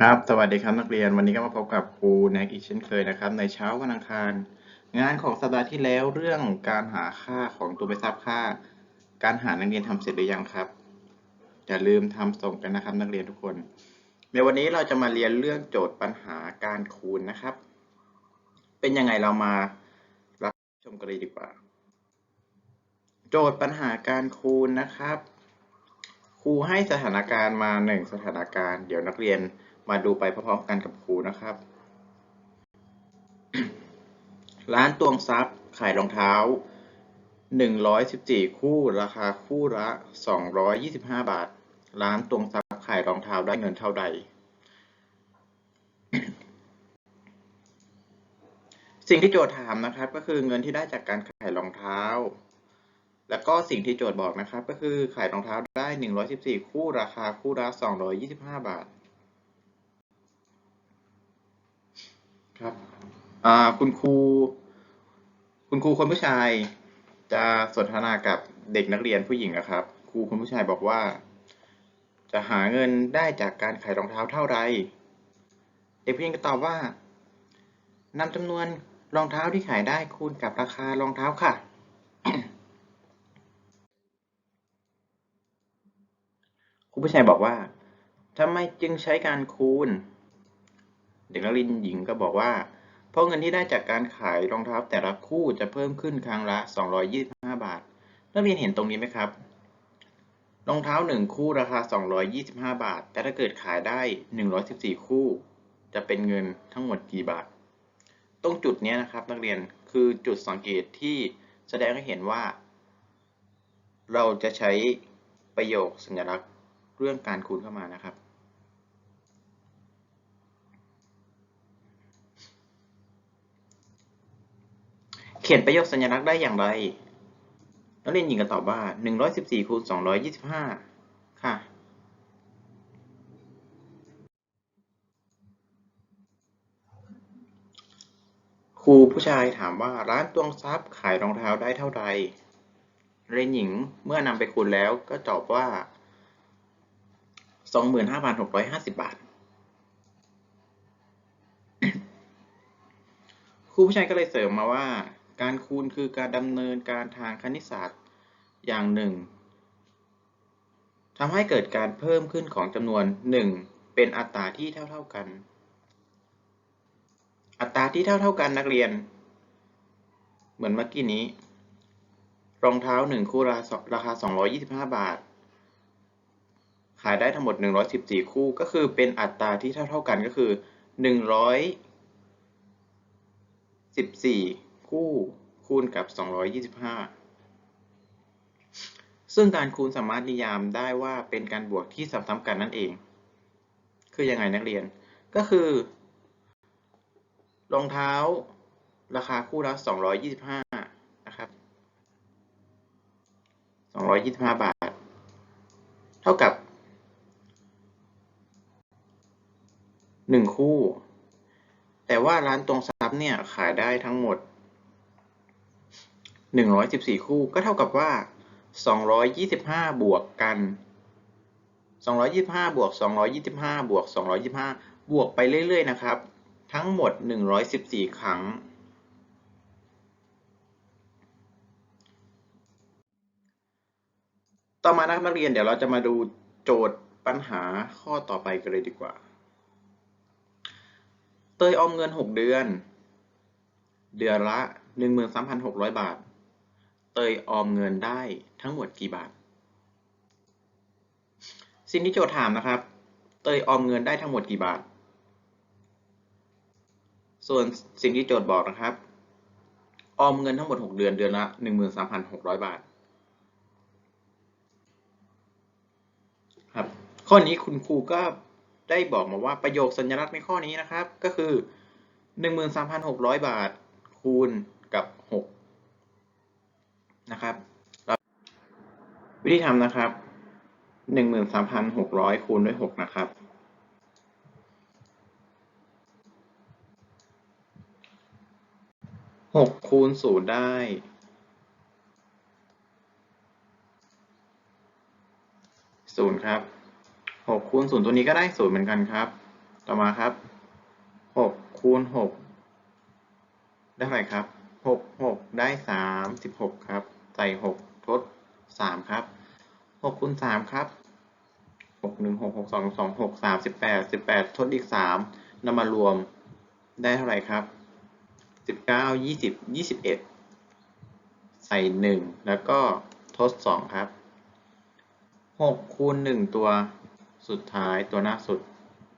ครับสวัสดีครับนักเรียนวันนี้ก็มาพบกับครูแนกอีกเช่นเคยนะครับ ในเช้าวันอังคาร งานของสัปดาห์ที่แล้วเรื่องการหาค่าของตัวไม่ทราบค่า การหานักเรียนทำเสร็จหรือยังครับอย่าลืมทำส่งกันนะครับนักเรียนทุกคน ในวันนี้เราจะมาเรียนเรื่องโจทย์ปัญหาการคูณนะครับ เป็นยังไงเรามารับชมกันเลยดีกว่า โจทย์ปัญหาการคูณนะครับครูให้สถานการณ์มาหนึ่งสถานการณ์ เดี๋ยวนักเรียน มาดูไปพร้อมๆกันกับครูนะครับ ร้านตวงทรัพย์ขายรองเท้า 114 คู่ ราคาคู่ละ 225 บาท ร้านตวงทรัพย์ขายรองเท้าได้เงินเท่าใด สิ่งที่โจทย์ถามนะครับ ก็คือเงินที่ได้จากการขายรองเท้า แล้วก็สิ่งที่โจทย์บอกนะครับ ก็คือขายรองเท้าได้ 114 คู่ ราคาคู่ละ 225 บาท ครับอ่าคุณครู คุณครูคนผู้ชาย จะสนทนากับเด็กนักเรียนผู้หญิงนะครับ ครูคนผู้ชายบอกว่า จะหาเงินได้จากการขายรองเท้าเท่าไร เด็กผู้หญิงก็ตอบว่านำจำนวนรองเท้าที่ขายได้คูณกับราคารองเท้าค่ะ ครูผู้ชายบอกว่าทำไมจึงใช้การคูณ เด็กนักเรียนหญิงก็บอกว่า เพราะเงินที่ได้จากการขายรองเท้าแต่ละคู่จะเพิ่มขึ้นครั้งละ 225 บาท นักเรียนเห็นตรงนี้ไหมครับ รองเท้า 1 คู่ราคา 225 บาท แต่ถ้าเกิดขายได้ 114 คู่ จะเป็นเงินทั้งหมดกี่บาท ตรงจุดนี้นะครับนักเรียนคือจุดสังเกตที่แสดงให้เห็นว่า เราจะใช้ประโยคสัญลักษณ์เรื่องการคูณเข้ามานะครับ เขียนประโยคสัญลักษณ์ได้อย่างไร นักเรียนหญิงก็ตอบว่า 114คูณ225 ค่ะ ครูผู้ชายถามว่าร้านตวงทรัพย์ขายรองเท้าได้เท่าใดเรียนหญิงเมื่อนำไปคูณแล้วก็ตอบว่า 25,650 บาทครูผู้ชายก็เลยเสริมมาว่า การคูณคือการดำเนินการทางคณิตศาสตร์อย่างหนึ่งทำให้เกิดการเพิ่มขึ้นของจำนวน 1 เป็นอัตราที่เท่าๆกัน อัตราที่เท่าๆกันนักเรียน เหมือนเมื่อกี้นี้ รองเท้า 1 คู่ราคา 225 บาท ขายได้ทั้งหมด 114 คู่ ก็คือเป็นอัตราที่เท่าๆกันก็คือ 114 คู่คูณกับ 225 ซึ่งการคูณสามารถนิยามได้ว่าเป็นการบวกที่ซ้ำๆกันนั่นเอง คือยังไงนักเรียน ก็คือรองเท้าราคาคู่ละ 225 นะครับ 225 บาท เท่ากับ 1 คู่ แต่ว่าร้านตรงทรัพย์เนี่ยขายได้ทั้งหมด 114 คู่ ก็เท่ากับว่า 225 บวกกัน 225 บวก 225 บวก 225 บวกไปเรื่อย ๆ นะครับ ทั้งหมด 114 ครั้ง ต่อมานักเรียนเดี๋ยวเราจะมาดูโจทย์ปัญหาข้อต่อไปกันเลยดีกว่า เตยออมเงิน 6 เดือน เดือนละ 13,600 บาท เตยออมเงินได้ทั้งหมดกี่บาท สิ่งที่โจทย์ถามนะครับ เตยออมเงินได้ทั้งหมดกี่บาท ส่วนสิ่งที่โจทย์บอกนะครับ ออมเงินทั้งหมด 6 เดือนเดือนละ13,600 บาทครับข้อนี้คุณครูก็ได้บอกมาว่าประโยคสัญลักษณ์ในข้อนี้นะครับ ก็คือ 13,600 บาทคูณ นะครับวิธีทำนะครับ13,600คูณด้วย6นะครับ6คูณ0ได้0ครับ6คูณ0ตัวนี้ก็ได้0เหมือนกันครับ ต่อมาครับหกคูณหกได้เท่าไหร่ครับ หกหกได้สามสิบหกครับ ใส่หกทดสามครับหกคูณสามครับหกหนึ่งหกหกสองสองหกสามสิบแปดสิบแปดทดอีกสามนำมารวมได้เท่าไหร่ครับสิบเก้ายี่สิบยี่สิบเอ็ดใส่หนึ่งแล้วก็ทดสองครับหกคูณหนึ่งตัวสุดท้ายตัวหน้าสุด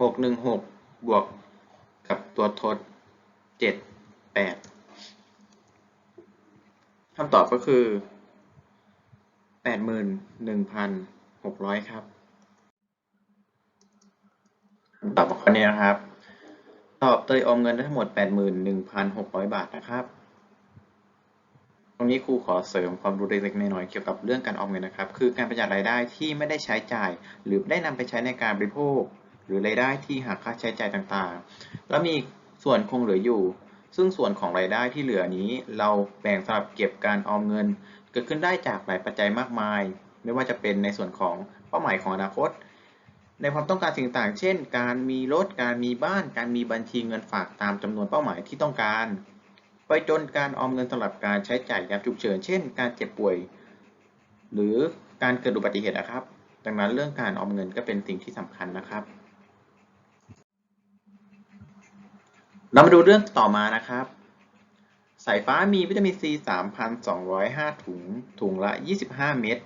หกหนึ่งหกบวกกับตัวทดเจ็ดแปด คำตอบก็คือแปดหมื่นหนึ่งพันหกร้อยครับคำตอบของข้อนี้นะครับ ตอบเตยออมเงินได้ทั้งหมดแปดหมื่นหนึ่งพันหกร้อยบาทนะครับ ตรงนี้ครูขอเสริมความรู้เล็กๆน้อยๆเกี่ยวกับเรื่องการออมเงินนะครับ คือการประหยัดรายได้ที่ไม่ได้ใช้จ่าย หรือได้นำไปใช้ในการบริโภค หรือรายได้ที่หักค่าใช้จ่ายต่างๆ แล้วมีส่วนคงเหลืออยู่ ซึ่งส่วนของรายได้ที่เหลือนี้ เราแบ่งสำหรับเก็บการออมเงิน เกิดขึ้นได้จากหลายปัจจัยมากมาย ไม่ว่าจะเป็นในส่วนของเป้าหมายของอนาคต ในความต้องการสิ่งต่างเช่น การมีรถ การมีบ้าน การมีบัญชีเงินฝากตามจำนวนเป้าหมายที่ต้องการ ไปจนการออมเงินสำหรับการใช้จ่ายยามฉุกเฉิน เช่น การเจ็บป่วย หรือการเกิดอุบัติเหตุนะครับ ดังนั้นเรื่องการออมเงินก็เป็นสิ่งที่สำคัญนะครับ เรามาดูเรื่องต่อมานะครับ สายฟ้ามีวิตามินซี3,205 ถุง ถุงละ 25 เม็ด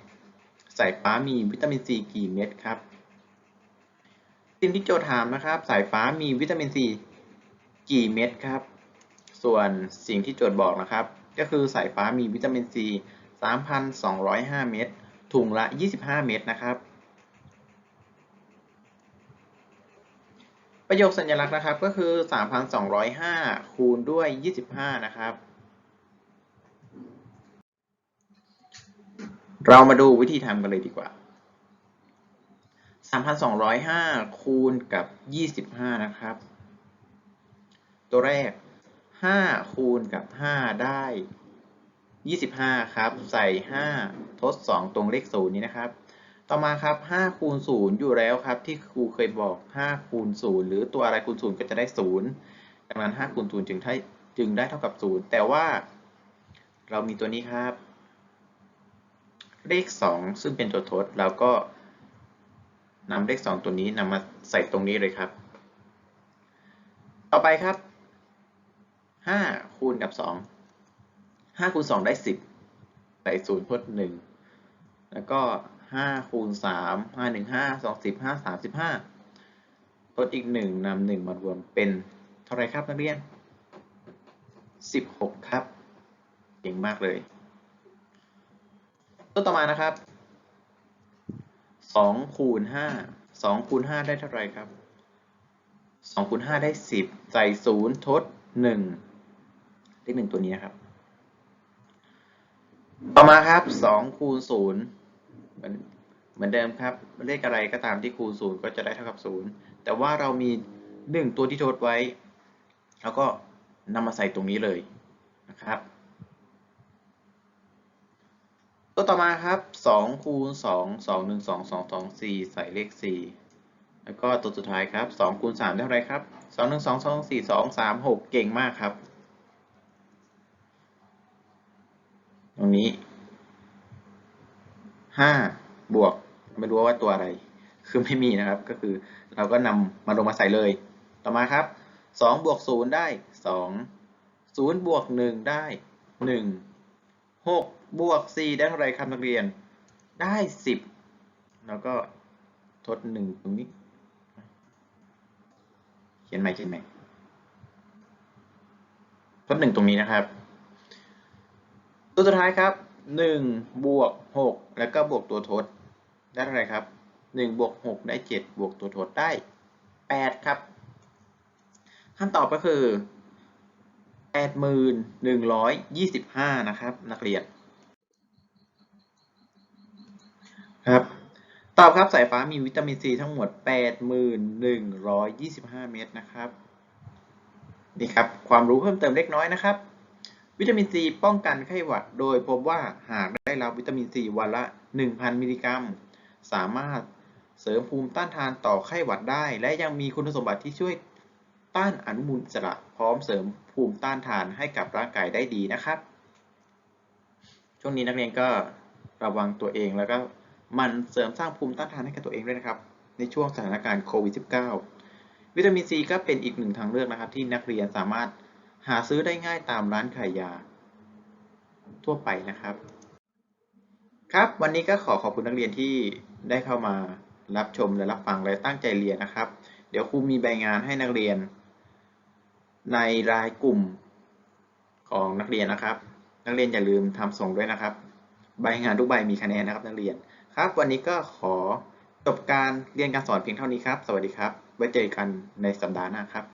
สายฟ้ามีวิตามินซีกี่เม็ดครับ สิ่งที่โจทย์ถามนะครับ สายฟ้ามีวิตามินซีกี่เม็ดครับ ส่วนสิ่งที่โจทย์บอกนะครับ ก็คือสายฟ้ามีวิตามินซี3,205 เม็ด ถุงละ 25 เม็ดนะครับ ประโยคสัญลักษณ์นะครับก็คือ 3,205 คูณด้วย 25 นะครับ เรามาดูวิธีทำกันเลยดีกว่า 3,205 คูณกับ 25 นะครับ ตัวแรก 5 คูณกับ 5 ได้ 25 ครับ ใส่ 5 ทด 2 ตรงเลข0นี้นะครับ ต่อมาครับ5คูณ0อยู่แล้วครับ ที่ครูเคยบอก5คูณ0หรือตัวอะไรคูณ0ก็จะได้0ดังนั้น5คูณ0จึงได้จึงได้เท่ากับ 0 แต่ว่า เรามีตัวนี้ครับ เลข 2 ซึ่งเป็นตัวทดแล้วก็นำเลข 2 ตัวนี้นำมาใส่ตรงนี้เลยครับ ต่อไปครับ5คูณกับ 2 5คูณ2ได้ 10 ใส่0ทด1แล้วก็ ห้าคูณสามห้าหนึ่งห้าสองสิบห้าสามสิบห้าลดอีกหนึ่งนำหนึ่งมารวมเป็นเท่าไรครับนักเรียนสิบหกครับ เก่งมากเลยตัวต่อมานะครับสองคูณห้าสองคูณห้าได้เท่าไรครับสองคูณห้าได้สิบใส่ศูนย์ทดหนึ่งเลขหนึ่งตัวนี้นะครับ ต่อมาครับสองคูณศูนย์ เหมือนเดิมครับ เลขอะไรก็ตามที่คูณศูนย์ก็จะได้เท่ากับศูนย์แต่ว่าเรามีหนึ่งตัวที่ทดไว้ แล้วก็นำมาใส่ตรงนี้เลยนะครับ ตัวต่อมาครับสองคูณสองสองหนึ่งสองสองสองสี่ใส่เลขสี่แล้วก็ตัวสุดท้ายครับสองคูณสามได้เท่าไรครับสองหนึ่งสองสองสี่สองสามหกเก่งมากครับ ตรงนี้ห้าบวก ไม่รู้ว่าตัวอะไร คือไม่มีนะครับ ก็คือเราก็นำมาลงมาใส่เลย ต่อมาครับสองบวกศูนย์ได้สองศูนย์บวกหนึ่งได้หนึ่งหกบวกสี่ได้เท่าไรครับนักเรียน ได้สิบแล้วก็ทดหนึ่งตรงนี้ เขียนใหม่เขียนใหม่ทดหนึ่งตรงนี้นะครับ ตัวสุดท้ายครับหนึ่งบวกหกแล้วก็บวกตัวทด ได้เท่าไหร่ครับหนึ่งบวกหกได้เจ็ดบวกตัวทดได้แปดครับคำตอบก็คือแปดหมื่นหนึ่งร้อยยี่สิบห้านะครับ นักเรียนครับตอบครับสายฟ้ามีวิตามินซีทั้งหมดแปดหมื่นหนึ่งร้อยยี่สิบห้าเม็ดนะครับนี่ครับ ความรู้เพิ่มเติมเล็กน้อยนะครับ วิตามินซีป้องกันไข้หวัด โดยพบว่าหากได้รับวิตามินซีวันละ 1,000 มิลลิกรัม สามารถเสริมภูมิต้านทานต่อไข้หวัดได้ และยังมีคุณสมบัติที่ช่วยต้านอนุมูลอิสระพร้อมเสริมภูมิต้านทานให้กับร่างกายได้ดีนะครับ ช่วงนี้นักเรียนก็ระวังตัวเองแล้วก็มันเสริมสร้างภูมิต้านทานให้กับตัวเองด้วยนะครับ ในช่วงสถานการณ์โควิด -19 วิตามินซีก็เป็นอีกหนึ่งทางเลือกนะครับ ที่นักเรียนสามารถหาซื้อได้ง่ายตามร้านขายยา ทั่วไปนะครับ ครับวันนี้ก็ขอขอบคุณนักเรียนที่ ได้เข้ามารับชมและรับฟังและตั้งใจเรียนนะครับ เดี๋ยวครูมีใบงานให้นักเรียน ในรายกลุ่มของนักเรียนนะครับ นักเรียนอย่าลืมทำส่งด้วยนะครับ ใบงานทุกใบมีคะแนนนะครับนักเรียนครับ วันนี้ก็ขอจบการเรียนการสอนเพียงเท่านี้ครับ สวัสดีครับ ไว้เจอกันในสัปดาห์หน้าครับ